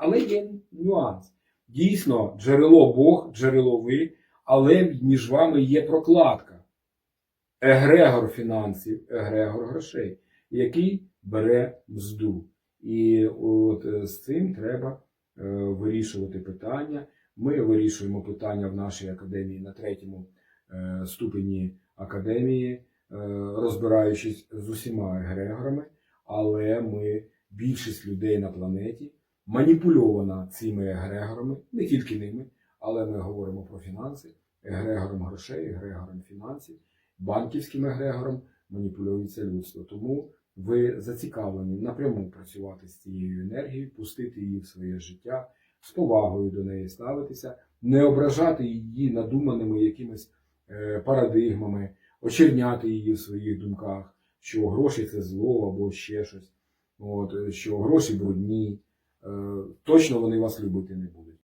Але є нюанс. Дійсно, джерело Бог, джерело ви, але між вами є прокладка. Егрегор фінансів, егрегор грошей, який бере мзду. І от е, з цим треба е, вирішувати питання. Ми вирішуємо питання в нашій академії на третьому е, ступені академії, розбираючись з усіма егрегорами, але ми, більшість людей на планеті, маніпульована цими егрегорами, не тільки ними, але ми говоримо про фінанси, егрегором грошей, егрегором фінансів, банківським егрегором маніпулюється людство. Тому ви зацікавлені напряму працювати з цією енергією, пустити її в своє життя, з повагою до неї ставитися, не ображати її надуманими якимись е, парадигмами, очерняти її в своїх думках, що гроші це зло або ще щось, от, е, що гроші брудні. Е, Точно вони вас любити не будуть.